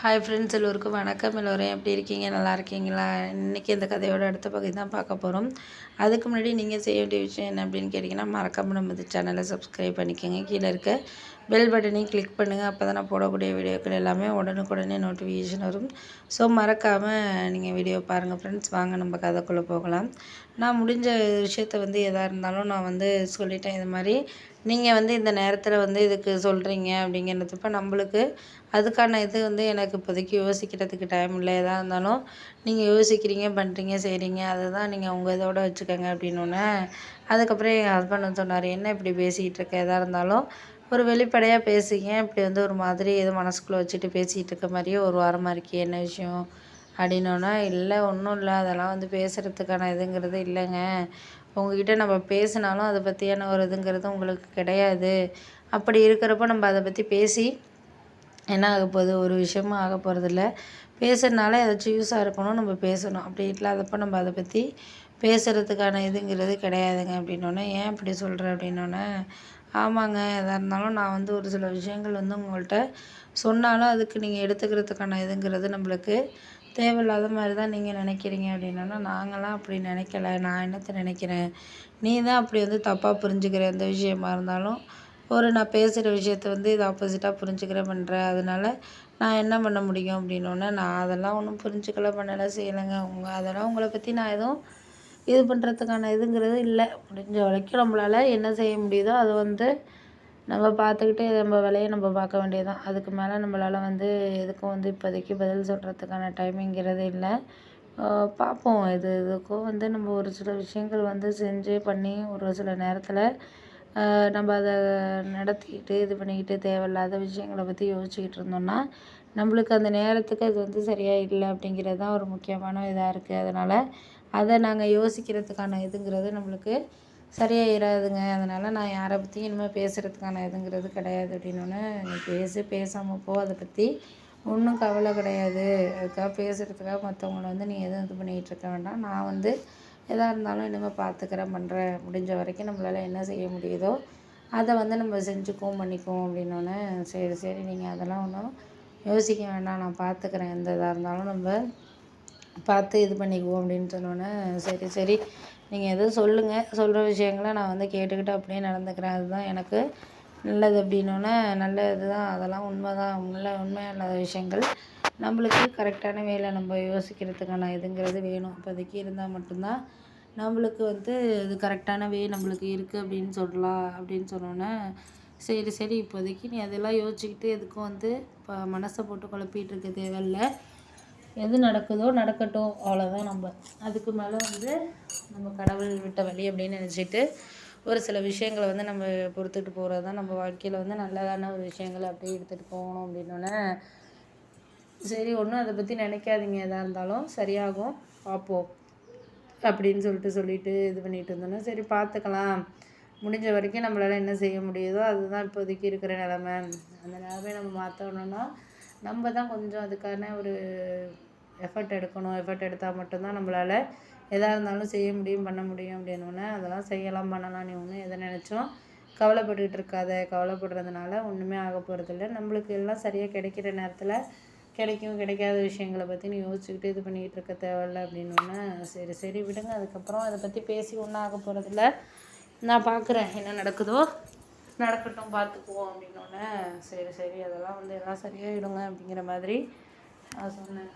Hi friends எல்லோருக்கும் வணக்கம். எல்லோரும் எப்படி இருக்கீங்க? நல்லா இருக்கீங்களா? இன்றைக்கி இந்த கதையோட அடுத்த பகுதி தான் பார்க்க போகிறோம் அதுக்கு முன்னாடி நீங்கள் செய்ய வேண்டிய விஷயம் என்ன அப்படின்னு கேட்டிங்கன்னா மறக்காமல் நம்ம இந்த சேனலை சப்ஸ்கிரைப் பண்ணிக்கோங்க. கீழே இருக்க பெல் பட்டனையும் கிளிக் பண்ணுங்கள் அப்போ தான் நான் போடக்கூடிய வீடியோக்கள் எல்லாமே உடனுக்குடனே நோட்டிஃபிகேஷன் வரும். ஸோ மறக்காமல் நீங்கள் வீடியோ பாருங்கள் ஃப்ரெண்ட்ஸ் வாங்க நம்ம கதைக்குள்ளே போகலாம். நான் முடிஞ்ச விஷயத்த வந்து எதாக இருந்தாலும் நான் வந்து சொல்லிட்டேன். இது மாதிரி நீங்கள் வந்து இந்த நேரத்தில் வந்து இதுக்கு சொல்கிறீங்க அப்படிங்கிறதுப்ப நம்மளுக்கு அதுக்கான இது வந்து எனக்கு இப்போதைக்கு யோசிக்கிறதுக்கு டைம் இல்லை. எதாக இருந்தாலும் நீங்கள் யோசிக்கிறீங்க பண்ணுறீங்க செய்கிறீங்க அதுதான் நீங்கள் உங்கள் இதோட வச்சுக்கோங்க அப்படின்னோடனே அதுக்கப்புறம் என் ஹஸ்பண்ட் வந்து சொன்னார் என்ன இப்படி பேசிக்கிட்டு இருக்க? எதாக இருந்தாலும் ஒரு வெளிப்படையாக பேசுங்க. இப்படி வந்து ஒரு மாதிரி ஏதோ மனசுக்குள்ளே வச்சுட்டு பேசிகிட்டு இருக்க மாதிரியே ஒரு வாரமாக இருக்கே. என்ன விஷயம் அப்படின்னோன்னா இல்லை ஒன்றும் இல்லை. அதெல்லாம் வந்து பேசுகிறதுக்கான இதுங்கிறது இல்லைங்க. உங்ககிட்ட நம்ம பேசினாலும் அதை பற்றியான ஒரு இதுங்கிறது உங்களுக்கு கிடையாது. அப்படி இருக்கிறப்ப நம்ம அதை பற்றி பேசி என்ன ஆக போகுது? ஒரு விஷயமும் ஆக போகிறதில்ல பேசுகிறனால ஏதாச்சும் யூஸாக இருக்கணும். நம்ம பேசணும். அப்படி இல்லாதப்போ நம்ம அதை பற்றி பேசுகிறதுக்கான இதுங்கிறது கிடையாதுங்க அப்படின்னோடனே ஏன் இப்படி சொல்கிற அப்படின்னோடனே ஆமாங்க எதாக இருந்தாலும் நான் வந்து ஒரு சில விஷயங்கள் வந்து உங்கள்கிட்ட சொன்னாலும் அதுக்கு நீங்கள் எடுத்துக்கிறதுக்கான இதுங்கிறது நம்மளுக்கு தேவையில்லாத மாதிரி தான் நீங்கள் நினைக்கிறீங்க. அப்படின்னா நாங்களாம் அப்படி நினைக்கல. நான் என்னத்தை நினைக்கிறேன்? நீ தான் அப்படி வந்து தப்பாக புரிஞ்சுக்கிற எந்த விஷயமா இருந்தாலும் ஒரு நான் பேசுகிற விஷயத்த வந்து இது ஆப்போசிட்டாக புரிஞ்சுக்கிறேன் பண்ணுறேன் அதனால் நான் என்ன பண்ண முடியும்? அப்படின்னோடனே நான் அதெல்லாம் ஒன்றும் புரிஞ்சுக்கல பண்ணலை செய்யலைங்க. உங்கள் அதெல்லாம் உங்களை பற்றி நான் எதுவும் இது பண்ணுறதுக்கான இதுங்கிறது இல்லை. முடிஞ்ச வரைக்கும் நம்மளால் என்ன செய்ய முடியுதோ அது வந்து நம்ம பார்த்துக்கிட்டு நம்ம வேலையை நம்ம பார்க்க வேண்டியது தான் அதுக்கு மேலே நம்மளால் வந்து எதுக்கும் வந்து இப்போதைக்கு பதில் சொல்கிறதுக்கான டைமிங்கிறது இல்லை. பார்ப்போம். இது இதுக்கும் வந்து நம்ம ஒரு சில விஷயங்கள் வந்து செஞ்சு பண்ணி ஒரு சில நேரத்தில் நம்ம அதை நடத்திக்கிட்டு இது பண்ணிக்கிட்டு தேவையில்லாத விஷயங்களை பற்றி யோசிச்சுக்கிட்டு இருந்தோம்னா நம்மளுக்கு அந்த நேரத்துக்கு அது வந்து சரியாக இல்லை அப்படிங்கிறது தான் ஒரு முக்கியமான இதாக இருக்குது அதனால் அதை நாங்கள் யோசிக்கிறதுக்கான இதுங்கிறது நம்மளுக்கு சரியாக இராதுங்க அதனால் நான் யாரை பற்றியும் இனிமேல் பேசுகிறதுக்கான இதுங்கிறது கிடையாது அப்படின்னோடனே நீ பேசு பேசாமல் போ. அதை பற்றி ஒன்றும் கவலை கிடையாது. அதுக்காக பேசுகிறதுக்காக மற்றவங்கள வந்து நீ எதுவும் இது பண்ணிகிட்டு இருக்க வேண்டாம். நான் வந்து எதாக இருந்தாலும் இனிமேல் பார்த்துக்கிறேன் பண்ணுறேன் முடிஞ்ச வரைக்கும் நம்மளால் என்ன செய்ய முடியுதோ அதை வந்து நம்ம செஞ்சுக்குவோம் பண்ணிக்குவோம் அப்படின்னோடனே சரி சரி நீங்கள் அதெல்லாம் ஒன்றும் யோசிக்க வேண்டாம். நான் பார்த்துக்கிறேன் எந்த இதாக இருந்தாலும் நம்ம பார்த்து இது பண்ணிக்குவோம் அப்படின்னு சொன்னோன்னே சரி சரி. நீங்கள் எதுவும் சொல்லுங்கள் சொல்கிற விஷயங்கள நான் வந்து கேட்டுக்கிட்டு அப்படியே நடந்துக்கிறேன். அதுதான் எனக்கு நல்லது அப்படின்னோடனே நல்ல இது தான் அதெல்லாம் உண்மை தான் உண்மை உண்மையாக இல்லாத விஷயங்கள் நம்மளுக்கு கரெக்டான வேலை நம்ம யோசிக்கிறதுக்கான இதுங்கிறது வேணும். இப்போதைக்கு இருந்தால் மட்டும்தான் நம்மளுக்கு வந்து இது கரெக்டான வே நம்மளுக்கு இருக்குது அப்படின்னு சொல்லலாம் அப்படின்னு சொன்னோன்னே சரி சரி. இப்போதைக்கு நீ அதெல்லாம் யோசிச்சுக்கிட்டு எதுக்கும் வந்து இப்போ மனசை போட்டு குழப்பிகிட்டு இருக்க தேவையில்ல. எது நடக்குதோ நடக்கட்டும் அவ்வளோதான் நம்ம. அதுக்கு மேலே வந்து நம்ம கடவுள் விட்ட வழி அப்படின்னு நினச்சிட்டு ஒரு சில விஷயங்களை வந்து நம்ம பொறுத்துட்டு போகிறது தான் நம்ம வாழ்க்கையில் வந்து நல்லதான ஒரு விஷயங்களை அப்படியே எடுத்துகிட்டு போகணும் அப்படின்னோடனே சரி ஒன்றும் அதை பற்றி நினைக்காதீங்க. எதாக இருந்தாலும் சரியாகும். பார்ப்போம் அப்படின்னு சொல்லிட்டு சொல்லிட்டு இது பண்ணிகிட்டு இருந்தோன்னா சரி பார்த்துக்கலாம் முடிஞ்ச வரைக்கும் நம்மளால் என்ன செய்ய முடியுதோ அதுதான் இப்போதைக்கு இருக்கிற நிலமை. அந்த நிலமையை நம்ம மாற்றணுன்னா நம்ம தான் கொஞ்சம் அதுக்கான ஒரு எஃபர்ட் எடுக்கணும் எஃபர்ட் எடுத்தால் மட்டும்தான் நம்மளால் எதாக இருந்தாலும் செய்ய முடியும் பண்ண முடியும் அப்படின்னோடனே அதெல்லாம் செய்யலாம் பண்ணலாம். நீ ஒன்று எதை நினச்சோம் கவலைப்பட்டுக்கிட்டு இருக்காத. கவலைப்படுறதுனால ஒன்றுமே ஆக போகிறதில்ல நம்மளுக்கு எல்லாம் சரியாக கிடைக்கிற நேரத்தில் கிடைக்கும் கிடைக்காத விஷயங்களை பற்றி நீ யோசிச்சுக்கிட்டு இது பண்ணிக்கிட்டு இருக்க தேவையில்ல அப்படின்னோடனே சரி சரி விடுங்க. அதுக்கப்புறம் அதை பற்றி பேசி ஒன்றும் ஆக போகிறதில்ல நான் பார்க்குறேன் என்ன நடக்குதோ. நடக்கட்டும் பார்த்துக்குவோம் அப்படின்னோடனே சரி சரி. அதெல்லாம் வந்து எல்லாம் சரியாயிடுங்க அப்படிங்கிற மாதிரி நான் சொன்னேன்.